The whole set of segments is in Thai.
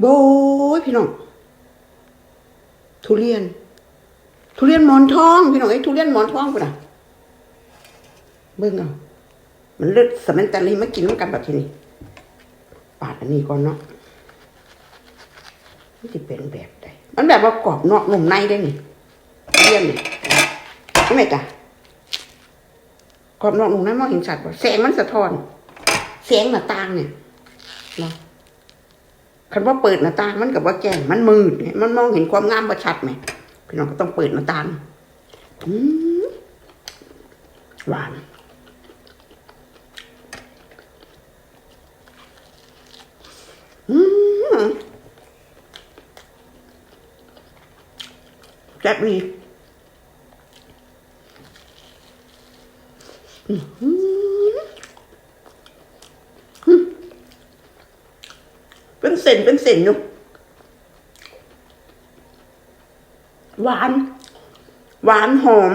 โบยพี่น้อง ทุเรียน ทุเรียนหมอนทอง พี่น้องไอ้ทุเรียนหมอนทองกูนะเบิ่งเอามันเลือดสมันแตะลีมากินน้ำกันแบบนี่ปาดอันนี้ก่อนเนาะมันจะเป็นแบบใดมันแบบว่ากรอบนอกนุ่มในได้นี่ทุเรียนนี่ใช่ไหมจ๊ะกรอบนอกนุ่มในมองเห็นชัดป่ะแสงมันสะท้อน แสงหน้าต่างเนี่ยเนาะ คันว่าเปิดหน้าต่างมันกับว่าแจ้งมันมืดมันมองเห็นความงามประชัดไหมพี่น้องก็ต้องเปิดหน้าต่างอืมหวานอืมแซ่บดีอื้อหืออืม เป็นเส้นเป็นเส้นอยู่หวาน หวานหอม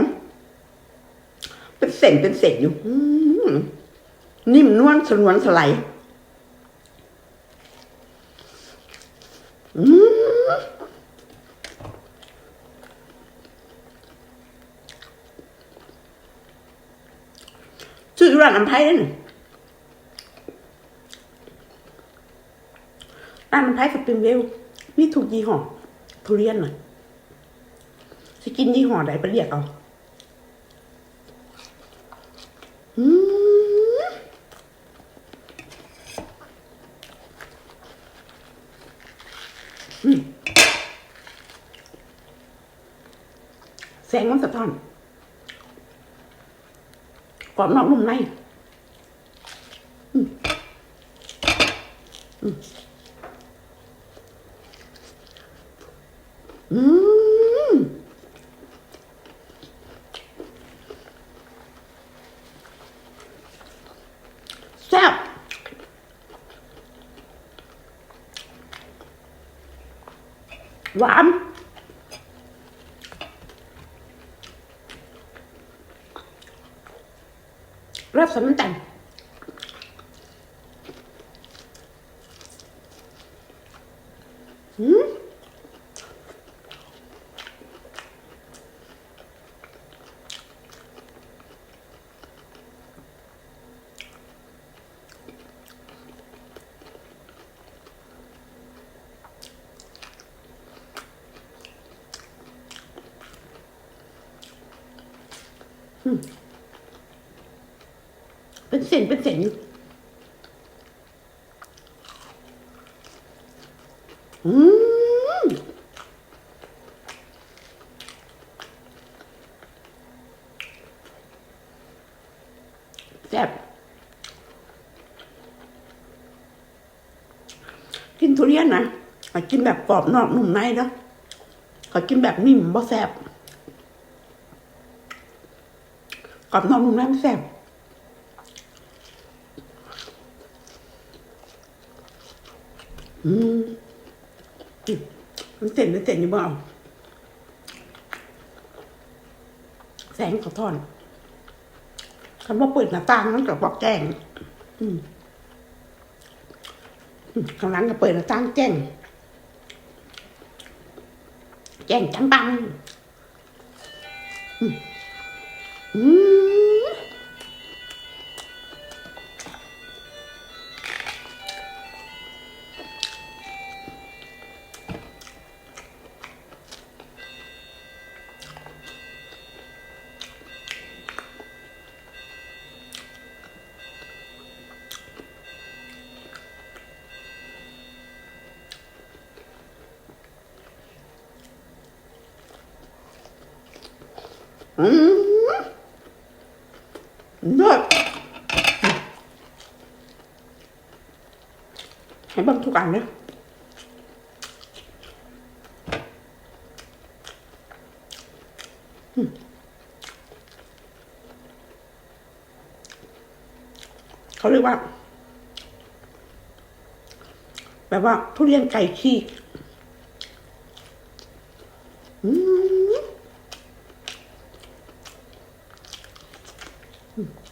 เป็นเส้นเป็นเส้นอยู่นิ่มนวลสนวนสไลด์อืมชื่อร้านน้ำไผ่นั่น ร้านน้ำไผ่สปริงเวลมีถูกยี่ห้อทุเรียนหน่อยจะกินยี่ห้อใดไปเรียกเอาอืมแสงมันสะท้อนกรอบนอกนุ่มในอืมอืม อืมแซ่บหวานรสน้ำตาลอืม เป็นเส้นเป็นเส้นอยู่อืมแซ่บกินทุเรียนนะกินแบบกรอบนอกนุ่มในเนาะขอกินแบบนิ่มบ่แซ่บ กรอบนอกนุ่มนมันแซ่บอืมมันเต็นมันเต็นอยู่บ่เอาแสงขอทอนคำว่าเปิดหน้าต่างนั่นกับบอกแจ้ง อืมอืมข้างหลังก็เปิดหน้าต่างแจ้ง แจ้งจังปังอืม อืมอืม เลิศให้บังทุกอันเลยอืมเขาเรียกว่า แบบว่าทุเรียนไก่ขี้ Hmm.